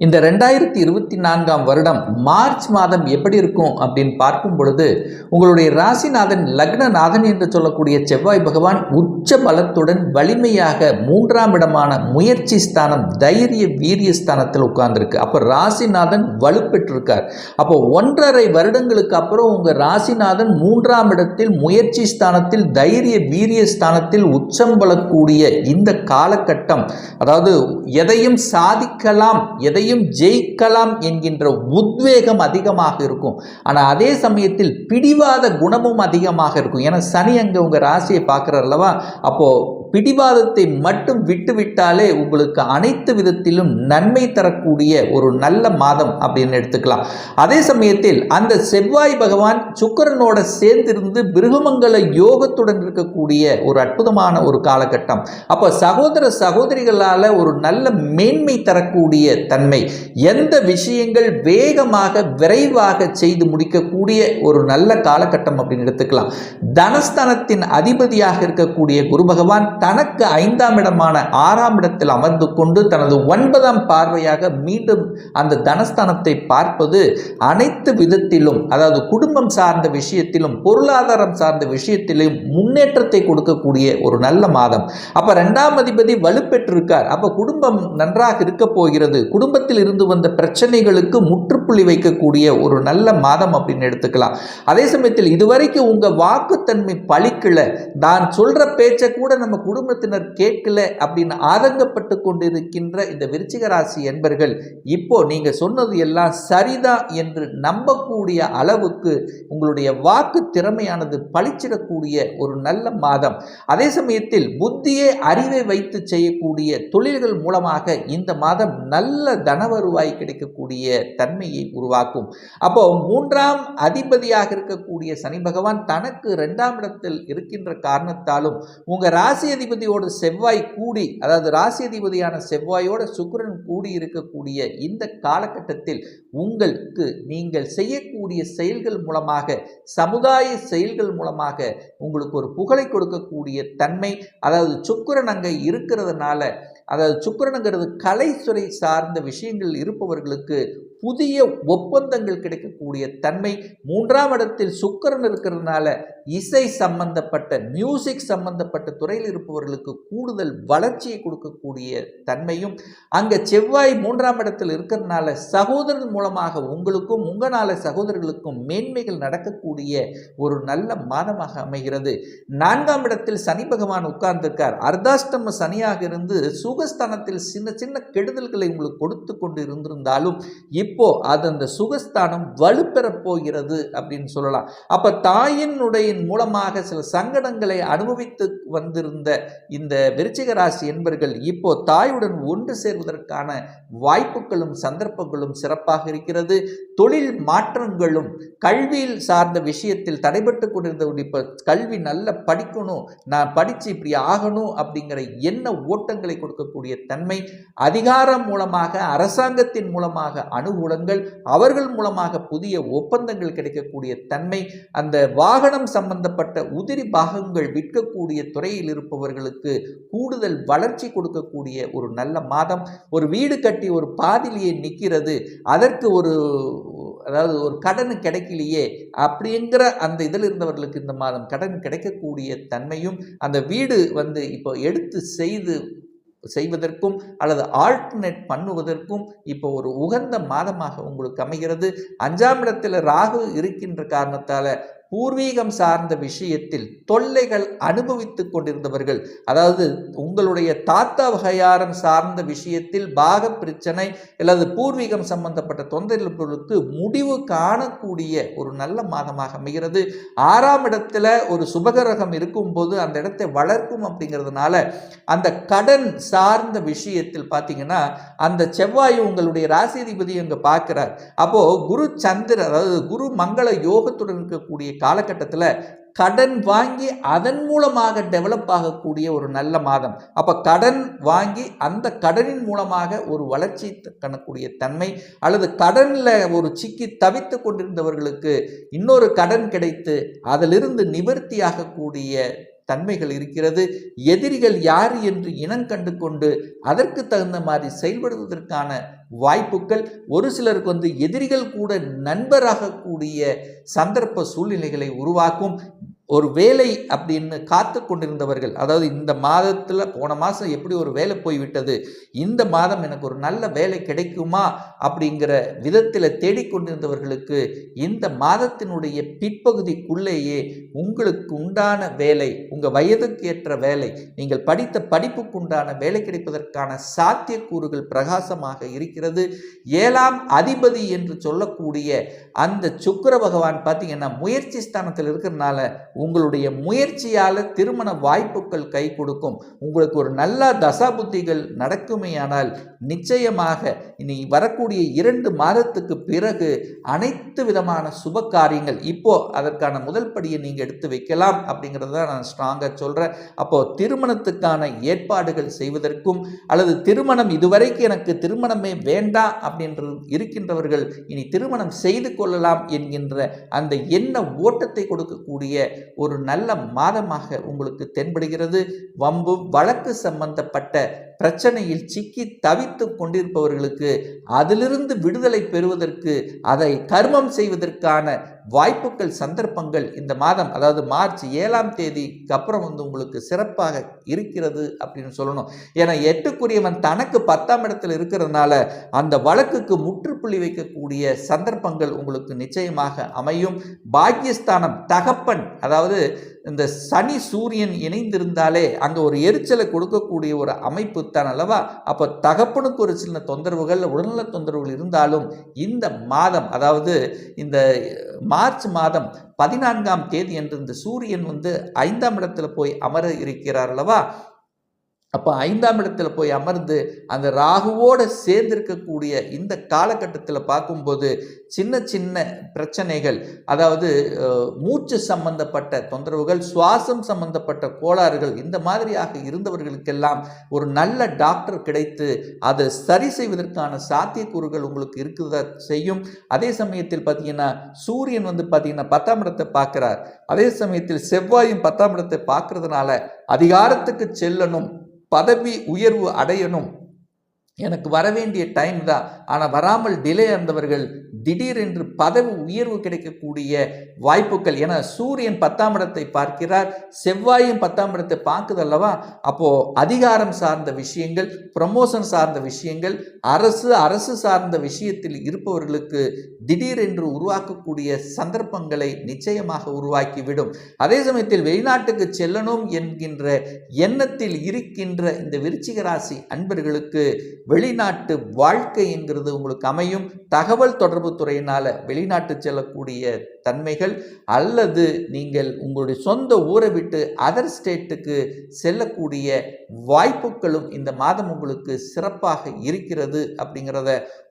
இந்த ரெண்டாயிரத்தி இருபத்தி நான்காம் வருடம் மார்ச் மாதம் எப்படி இருக்கும் அப்படின்னு பார்க்கும் பொழுது உங்களுடைய ராசிநாதன் லக்னநாதன் என்று சொல்லக்கூடிய செவ்வாய் பகவான் உச்ச பலத்துடன் வலிமையாக மூன்றாம் இடமான முயற்சி ஸ்தானம் தைரிய வீரிய ஸ்தானத்தில் உட்கார்ந்துருக்கு. அப்போ ராசிநாதன் வலுப்பெற்றிருக்கார். அப்போ ஒன்றரை வருடங்களுக்கு அப்புறம் உங்கள் ராசிநாதன் மூன்றாம் இடத்தில் முயற்சி ஸ்தானத்தில் தைரிய வீரிய ஸ்தானத்தில் உச்சம் பலக்கூடிய இந்த காலகட்டம் அதாவது எதையும் சாதிக்கலாம் எதையும் ஜெயிக்கலாம் என்கின்ற உத்வேகம் அதிகமாக இருக்கும். ஆனால் அதே சமயத்தில் பிடிவாத குணமும் அதிகமாக இருக்கும். ஏன்னா சனி அங்கே உங்கள் ராசியை பார்க்குறார் அல்லவா? அப்போது பிடிவாதத்தை மட்டும் விட்டுவிட்டாலே உங்களுக்கு அனைத்து விதத்திலும் நன்மை தரக்கூடிய ஒரு நல்ல மாதம் அப்படின்னு எடுத்துக்கலாம். அதே சமயத்தில் அந்த செவ்வாய் பகவான் சுக்கரனோட சேர்ந்திருந்து பிருகமங்கல யோகத்துடன் இருக்கக்கூடிய ஒரு அற்புதமான ஒரு காலகட்டம். அப்போ சகோதர சகோதரிகளால் ஒரு நல்ல மேன்மை தரக்கூடிய தன்மை. எந்த விஷயங்கள் வேகமாக விரைவாக செய்து முடிக்கக்கூடிய ஒரு நல்ல காலகட்டம் அப்படின்னு எடுத்துக்கலாம். தனஸ்தானத்தின் அதிபதியாக இருக்கக்கூடிய குரு பகவான் தனக்கு ஐந்தாம் இடமான ஆறாம் இடத்தில் அமர்ந்து கொண்டு தனது ஒன்பதாம் பார்வையாக மீண்டும் அந்த தனஸ்தானத்தை பார்ப்பது அனைத்து விதத்திலும் அதாவது குடும்பம் சார்ந்த விஷயத்திலும் பொருளாதாரம் சார்ந்த விஷயத்திலும் முன்னேற்றத்தை கொடுக்கக்கூடிய ஒரு நல்ல மாதம். அப்ப ரெண்டாம் அதிபதி வலுப்பெற்றிருக்கார். அப்ப குடும்பம் நன்றாக இருக்க போகிறது. குடும்பத்தில் இருந்து வந்த பிரச்சனைகளுக்கு முற்றுப்புள்ளி வைக்கக்கூடிய ஒரு நல்ல மாதம் அப்படின்னு எடுத்துக்கலாம். அதே சமயத்தில் இதுவரைக்கும் உங்க வாக்குத்தன்மை பழிக்கல. நான் சொல்ற பேச்சை கூட நம்ம குடும்பத்தினர் கேட்கல அப்படின்னு ஆதங்கப்பட்டு கொண்டிருக்கின்ற இந்த விருச்சிக ராசி என்பர்கள் இப்போ நீங்க சொன்னது எல்லாம் சரிதான் என்று நம்பக்கூடிய அளவுக்கு உங்களுடைய வாக்கு திறமையானது பளிச்சிடக்கூடிய ஒரு நல்ல மாதம். அதே சமயத்தில் புத்தியே அறிவை வைத்து செய்யக்கூடிய தொழில்கள் மூலமாக இந்த மாதம் நல்ல தன வருவாய் கிடைக்கக்கூடிய தன்மையை உருவாக்கும். அப்போ மூன்றாம் அதிபதியாக இருக்கக்கூடிய சனி பகவான் தனக்கு இரண்டாம் இடத்தில் இருக்கின்ற காரணத்தாலும் உங்க ராசி அதிபதியோட செவ்வாய் கூடி அதாவது ராசி அதிபதியான செவ்வாயோட சுக்கிரன் கூடி இருக்கக்கூடிய இந்த காலகட்டத்தில் உங்களுக்கு நீங்கள் செய்யக்கூடிய செயல்கள் மூலமாக சமுதாய செயல்கள் மூலமாக உங்களுக்கு ஒரு புகழை கொடுக்கக்கூடிய தன்மை அதாவது சுக்கிரன் அங்கே இருக்கிறதுனால அதாவது சுக்கரனுங்கிறது கலைத்துறை சார்ந்த விஷயங்கள் இருப்பவர்களுக்கு புதிய ஒப்பந்தங்கள் கிடைக்கக்கூடிய தன்மை. மூன்றாம் இடத்தில் சுக்கரன் இருக்கிறதுனால இசை சம்பந்தப்பட்ட மியூசிக் சம்பந்தப்பட்ட துறையில் இருப்பவர்களுக்கு கூடுதல் வளர்ச்சியை கொடுக்கக்கூடிய தன்மையும். அங்கே செவ்வாய் மூன்றாம் இடத்தில் இருக்கிறதுனால சகோதரன் மூலமாக உங்களுக்கும் உங்களால் சகோதரர்களுக்கும் மேன்மைகள் நடக்கக்கூடிய ஒரு நல்ல மாதமாக அமைகிறது. நான்காம் இடத்தில் சனி பகவான் உட்கார்ந்திருக்கார். அர்த்தாஷ்டம சனியாக இருந்து சுகஸ்தானத்தில் சின்ன சின்ன கெடுதல்களை உங்களுக்கு கொடுத்து கொண்டு இருந்திருந்தாலும் இப்போ இப்போ அது அந்த சுகஸ்தானம் வலுப்பெறப் போகிறது அப்படின்னு சொல்லலாம். அப்ப தாயினுடைய மூலமாக சில சங்கடங்களை அனுபவித்து வந்திருந்த இந்த விருச்சிக ராசி என்பர்கள் இப்போ தாயுடன் ஒன்று சேர்வதற்கான வாய்ப்புகளும் சந்தர்ப்பங்களும் சிறப்பாக இருக்கிறது. தொழில் மாற்றங்களும் கல்வியில் சார்ந்த விஷயத்தில் தடைபட்டு கொண்டிருந்த இப்போ கல்வி நல்ல படிக்கணும் நான் படித்து இப்படி ஆகணும் அப்படிங்கிற என்ன ஓட்டங்களை கொடுக்கக்கூடிய தன்மை அதிகாரம் மூலமாக அரசாங்கத்தின் மூலமாக அணு அனுகூலங்கள் அவர்கள் மூலமாக புதிய ஒப்பந்தங்கள் கிடைக்கக்கூடிய தன்மை அந்த வாகனம் சம்பந்தப்பட்ட உதிரி பாகங்கள் விற்கக்கூடிய துறையில் இருப்பவர்களுக்கு கூடுதல் வளர்ச்சி கொடுக்கக்கூடிய ஒரு நல்ல மாதம். ஒரு வீடு கட்டி ஒரு பாதிலேயே நிற்கிறது அதற்கு ஒரு அதாவது ஒரு கடன் கிடைக்கலையே அப்படிங்கிற அந்த இதில் இருந்தவர்களுக்கு இந்த மாதம் கடன் கிடைக்கக்கூடிய தன்மையும் அந்த வீடு வந்து இப்போ எடுத்து செய்து செய்வதற்கும் அல்லது ஆல்டர்னேட் பண்ணுவதற்கும் இப்போ ஒரு உகந்த மாதமாக உங்களுக்கு அமைகிறது. அஞ்சாம் இடத்தில் ராகு இருக்கின்ற காரணத்தால் பூர்வீகம் சார்ந்த விஷயத்தில் தொல்லைகள் அனுபவித்துக் கொண்டிருந்தவர்கள் அதாவது உங்களுடைய தாத்தா வகையாரம் சார்ந்த விஷயத்தில் பாக பிரச்சனை அல்லது பூர்வீகம் சம்பந்தப்பட்ட தொந்தரவுகளுக்கு முடிவு காணக்கூடிய ஒரு நல்ல மாதமாக அமைகிறது. ஆறாம் இடத்துல ஒரு சுபகரகம் இருக்கும்போது அந்த இடத்தை வளர்க்கும் அப்படிங்கிறதுனால அந்த கடன் சார்ந்த விஷயத்தில் பார்த்தீங்கன்னா அந்த செவ்வாய் உங்களுடைய ராசிதிபதி அங்கே பார்க்கிறார். அப்போது குரு சந்திர அதாவது குரு மங்கள யோகத்துடன் இருக்கக்கூடிய காலகட்டத்தில் கடன் வாங்கி அதன் மூலமாக டெவலப் ஆகக்கூடிய ஒரு நல்ல மாதம். அப்போ கடன் வாங்கி அந்த கடனின் மூலமாக ஒரு வளர்ச்சி கணக்கூடிய தன்மை அல்லது கடனில் ஒரு சிக்கி தவித்து கொண்டிருந்தவர்களுக்கு இன்னொரு கடன் கிடைத்து அதிலிருந்து நிவர்த்தியாகக்கூடிய தன்மைகள் இருக்கிறது. எதிரிகள் யார் என்று இனம் கண்டு கொண்டு அதற்கு தகுந்த மாதிரி செயல்படுவதற்கான வாய்ப்புகள். ஒரு சிலருக்கு வந்து எதிரிகள் கூட நண்பராகக்கூடிய சந்தர்ப்ப சூழ்நிலைகளை உருவாக்கும். ஒரு வேலை அப்படின்னு காத்து கொண்டிருந்தவர்கள் அதாவது இந்த மாதத்தில் போன மாதம் எப்படி ஒரு வேலை போய்விட்டது இந்த மாதம் எனக்கு ஒரு நல்ல வேலை கிடைக்குமா அப்படிங்கிற விதத்தில் தேடிக்கொண்டிருந்தவர்களுக்கு இந்த மாதத்தினுடைய பிற்பகுதிக்குள்ளேயே உங்களுக்கு உண்டான வேலை உங்கள் வயதுக்கு ஏற்ற வேலை நீங்கள் படித்த படிப்புக்கு உண்டான வேலை கிடைப்பதற்கான சாத்தியக்கூறுகள் பிரகாசமாக இருக்கிறது. ஏழாம் அதிபதி என்று சொல்லக்கூடிய அந்த சுக்கிர பகவான் பார்த்தீங்கன்னா முயற்சி ஸ்தானத்தில் இருக்கிறதுனால உங்களுடைய முயற்சியால் திருமண வாய்ப்புகள் கை கொடுக்கும். உங்களுக்கு ஒரு நல்ல தசாபுத்திகள் நடக்குமேயானால் நிச்சயமாக இனி வரக்கூடிய இரண்டு மாதத்துக்கு பிறகு அனைத்து விதமான சுப காரியங்கள் இப்போ அதற்கான முதல் படியை நீங்கள் எடுத்து வைக்கலாம் அப்படிங்கிறத நான் ஸ்ட்ராங்காக சொல்கிறேன் அப்போ திருமணத்துக்கான ஏற்பாடுகள் செய்வதற்கும் அல்லது திருமணம் இதுவரைக்கும் எனக்கு திருமணமே வேண்டாம் அப்படின்ற இருக்கின்றவர்கள் இனி திருமணம் செய்து கொள்ளலாம் என்கின்ற அந்த எண்ண ஓட்டத்தை கொடுக்கக்கூடிய ஒரு நல்ல மாதமாக உங்களுக்கு தென்படுகிறது. வம்பு வழக்கு சம்பந்தப்பட்ட பிரச்சனையில் சிக்கி தவித்து கொண்டிருப்பவர்களுக்கு அதிலிருந்து விடுதலை பெறுவதற்கு அதை கர்மம் செய்வதற்கான வாய்ப்புகள் சந்தர்ப்பங்கள் இந்த மாதம் அதாவது மார்ச் ஏழாம் தேதிக்கு அப்புறம் வந்து உங்களுக்கு சிறப்பாக இருக்கிறது அப்படின்னு சொல்லணும். ஏன்னா எட்டுக்குரியவன் தனக்கு பத்தாம் இடத்துல இருக்கிறதுனால அந்த வழக்குக்கு முற்றுப்புள்ளி வைக்கக்கூடிய சந்தர்ப்பங்கள் உங்களுக்கு நிச்சயமாக அமையும். பாக்கியஸ்தானம் தகப்பன் அதாவது இந்த சனி சூரியன் இணைந்திருந்தாலே அங்கே ஒரு எரிச்சலை கொடுக்கக்கூடிய ஒரு அமைப்பு தான் அல்லவா? அப்போ தகப்பனுக்கு ஒரு சின்ன தொந்தரவுகள் உடல்நல தொந்தரவுகள் இருந்தாலும் இந்த மாதம் அதாவது இந்த மார்ச் மாதம் பதினான்காம் தேதி என்று இந்த சூரியன் வந்து ஐந்தாம் இடத்துல போய் அமர இருக்கிறார் அல்லவா? அப்போ ஐந்தாம் இடத்துல போய் அமர்ந்து அந்த ராகுவோடு சேர்ந்திருக்கக்கூடிய இந்த காலகட்டத்தில் பார்க்கும்போது சின்ன சின்ன பிரச்சனைகள் அதாவது மூச்சு சம்பந்தப்பட்ட தொந்தரவுகள் சுவாசம் சம்பந்தப்பட்ட கோளாறுகள் இந்த மாதிரியாக இருந்தவர்களுக்கெல்லாம் ஒரு நல்ல டாக்டர் கிடைத்து அதை சரி செய்வதற்கான சாத்தியக்கூறுகள் உங்களுக்கு இருக்குதா செய்யும். அதே சமயத்தில் பார்த்தீங்கன்னா சூரியன் வந்து பார்த்தீங்கன்னா பத்தாம் இடத்தை பார்க்குறார். அதே சமயத்தில் செவ்வாயும் பத்தாம் இடத்தை பார்க்கறதுனால அதிகாரத்துக்கு செல்லணும். பதவி உயர்வு அடையணும். எனக்கு வர வேண்டிய டைம் தான். ஆனால் வராமல் டிலே இருந்தவர்கள் திடீரென்று பதவி உயர்வு கிடைக்கக்கூடிய வாய்ப்புகள். என சூரியன் பத்தாம் இடத்தை பார்க்கிறார் செவ்வாயும் பத்தாம் இடத்தை பார்க்குதல்லவா அப்போது அதிகாரம் சார்ந்த விஷயங்கள் ப்ரமோஷன் சார்ந்த விஷயங்கள் அரசு அரசு சார்ந்த விஷயத்தில் இருப்பவர்களுக்கு திடீரென்று உருவாக்கக்கூடிய சந்தர்ப்பங்களை நிச்சயமாக உருவாக்கிவிடும். அதே சமயத்தில் வெளிநாட்டுக்கு செல்லணும் என்கின்ற எண்ணத்தில் இருக்கின்ற இந்த விருச்சிக ராசி அன்பர்களுக்கு வெளிநாட்டு வாழ்க்கை என்கிறது உங்களுக்கு அமையும். தகவல் தொடர்பு உளவுத்துறையினால் வெளிநாட்டு செல்லக்கூடிய தன்மைகள் அல்லது நீங்கள் உங்களுடைய சொந்த ஊரை விட்டு அதர் ஸ்டேட்டுக்கு செல்லக்கூடிய வாய்ப்புகளும் இந்த மாதம் உங்களுக்கு சிறப்பாக இருக்கிறது அப்படிங்கிறத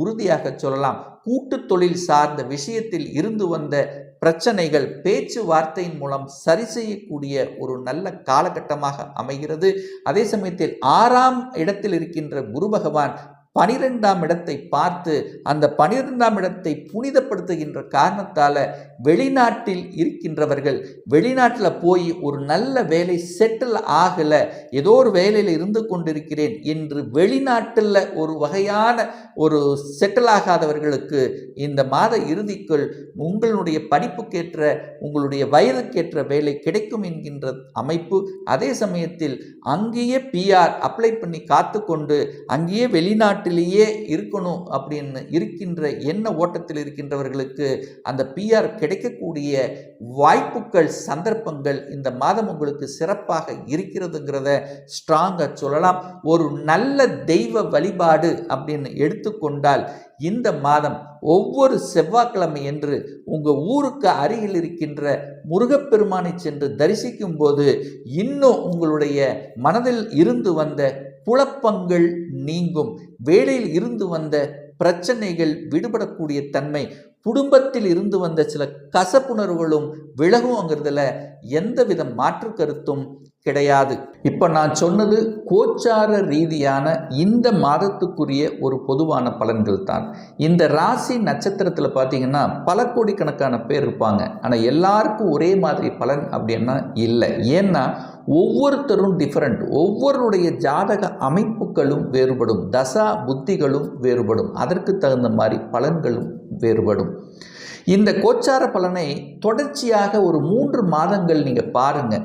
உறுதியாக சொல்லலாம். கூட்டு தொழில் சார்ந்த விஷயத்தில் இருந்து வந்த பிரச்சனைகள் பேச்சுவார்த்தையின் மூலம் சரி செய்யக்கூடிய ஒரு நல்ல காலகட்டமாக அமைகிறது. அதே சமயத்தில் ஆறாம் இடத்தில் இருக்கின்ற குரு பகவான் பனிரெண்டாம் இடத்தை பார்த்து அந்த பனிரெண்டாம் இடத்தை புனிதப்படுத்துகின்ற காரணத்தால் வெளிநாட்டில் இருக்கின்றவர்கள் வெளிநாட்டில் போய் ஒரு நல்ல வேலை செட்டில் ஆகலை ஏதோ ஒரு வேலையில் இருந்து கொண்டிருக்கிறேன் என்று வெளிநாட்டில் ஒரு வகையான ஒரு செட்டில் ஆகாதவர்களுக்கு இந்த மாத இறுதிக்குள் உங்களுடைய படிப்புக்கேற்ற உங்களுடைய வயதுக்கேற்ற வேலை கிடைக்கும் என்கின்ற அமைப்பு அதே சமயத்தில் அங்கேயே பிஆர் அப்ளை பண்ணி காத்துக்கொண்டு அங்கேயே வெளிநாட்டிலேயே இருக்கணும் அப்படின்னு இருக்கின்ற எண்ண ஓட்டத்தில் இருக்கின்றவர்களுக்கு அந்த பிஆர் கிடைக்கக்கூடிய வாய்ப்புகள் சந்தர்ப்பங்கள் இந்த மாதம் உங்களுக்கு சிறப்பாக இருக்கிறதுங்கிறத ஸ்ட்ராங்காக சொல்லலாம். ஒரு நல்ல தெய்வ வழிபாடு அப்படின்னு எடுத்துக்கொண்டால் இந்த மாதம் ஒவ்வொரு செவ்வாய்க்கிழமை என்று உங்கள் ஊருக்கு அருகில் இருக்கின்ற முருகப்பெருமானை சென்று தரிசிக்கும் போது இன்னும் உங்களுடைய மனதில் இருந்து வந்த குழப்பங்கள் நீங்கும். வேலையில் இருந்து வந்த பிரச்சனைகள் விடுபடக்கூடிய தன்மை குடும்பத்தில் இருந்து வந்த சில கசப்புணர்வுகளும் விலகுங்கிறதுல எந்தவித மாற்று கருத்தும் கிடையாது. இப்போ நான் சொன்னது கோச்சார ரீதியான இந்த மாதத்துக்குரிய ஒரு பொதுவான பலன்கள் தான். இந்த ராசி நட்சத்திரத்தில் பார்த்தீங்கன்னா பல கோடிக்கணக்கான பேர் இருப்பாங்க. ஆனால் எல்லாருக்கும் ஒரே மாதிரி பலன் அப்படின்னா இல்லை. ஏன்னா ஒவ்வொருத்தரும் டிஃப்ரெண்ட் ஒவ்வொருடைய ஜாதக அமைப்புகளும் வேறுபடும். தசா புத்திகளும் வேறுபடும். அதற்கு தகுந்த மாதிரி பலன்களும் வேறுபடும். இந்த கோச்சார பலனை தொடர்ச்சியாக ஒரு மூன்று மாதங்கள் நீங்கள் பாருங்கள்